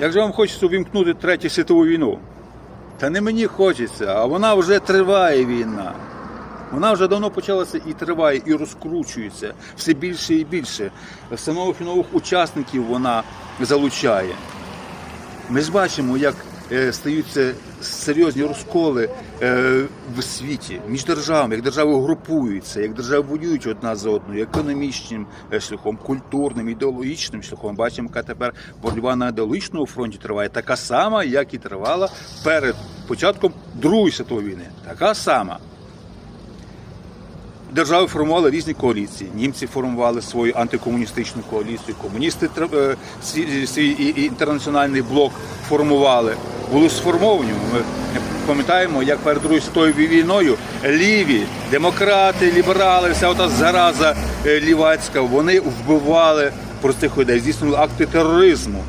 Як же вам хочеться увімкнути Третю світову війну? Та не мені хочеться, а вона вже триває війна. Вона вже давно почалася і триває, і розкручується все більше і більше. Все нових і нових учасників вона залучає. Ми ж бачимо, як стаються серйозні розколи е, в світі між державами, як держави групуються, як держави воюють одна з одною, економічним е, шляхом, культурним, ідеологічним шляхом. Бачимо, яка тепер боротьба на ідеологічному фронті триває, така сама, як і тривала перед початком Другої світової війни. Така сама. Держави формували різні коаліції. Німці формували свою антикомуністичну коаліцію, комуністи е, свій, інтернаціональний блок формували. Були сформовані. Ми пам'ятаємо, як перед Другою світовою війною ліві, демократи, ліберали, вся ота зараза е, лівацька, вони вбивали простих людей, здійснили акти тероризму.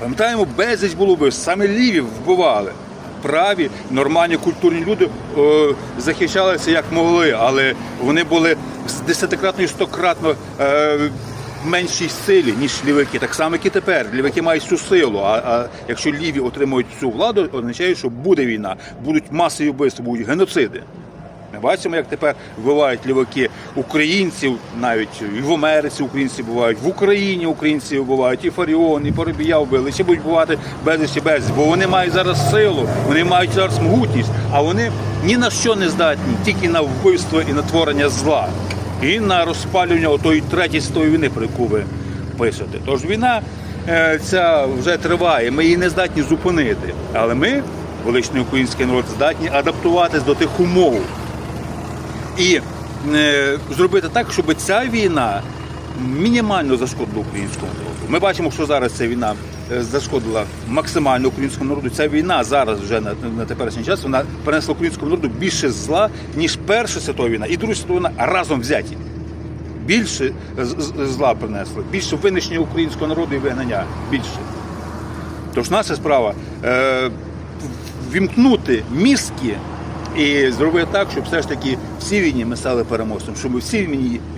Пам'ятаємо, безліч було би, саме ліві вбивали. Праві, нормальні культурні люди е, захищалися як могли, але вони були з десятикратно і стократно е, меншій силі, ніж лівики. Так само, як і тепер. Лівики мають цю силу. А, а якщо ліві отримують цю владу, означає, що буде війна, будуть масові вбивства, будуть геноциди. Ми бачимо, як тепер вбивають ліваки українців, навіть і в Америці українці бувають, в Україні українці вбивають, і Фаріон, і Поробія вбили, ще будуть бувати безліч і безліч, бо вони мають зараз силу, вони мають зараз могутність, а вони ні на що не здатні, тільки на вбивство і на творення зла, і на розпалювання отої третьої світової війни, про яку ви пишете. Тож війна е, ця вже триває, ми її не здатні зупинити. Але ми, величний український народ, здатні адаптуватись до тих умов і е, зробити так, щоб ця війна мінімально зашкодила українському народу. Ми бачимо, що зараз ця війна е, зашкодила максимально українському народу. Ця війна зараз вже на, на теперішній час вона принесла українському народу більше зла, ніж Перша світова війна і Друга світова війна разом взяті. Більше зла принесли, більше винищення українського народу і вигнання. Більше. Тож наша справа е, вімкнути мізки і зробити так, щоб все ж таки всі війні ми стали переможцем, щоб ми всі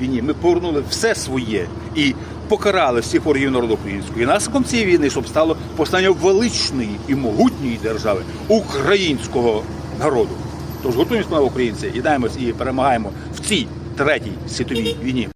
війні, ми повернули все своє і покарали всіх ворогів народу українського. І наслідком цієї війни, щоб стало постання величної і могутньої держави українського народу. Тож готуємося, пане українці, єднаємось і перемагаємо в цій третій світовій війні.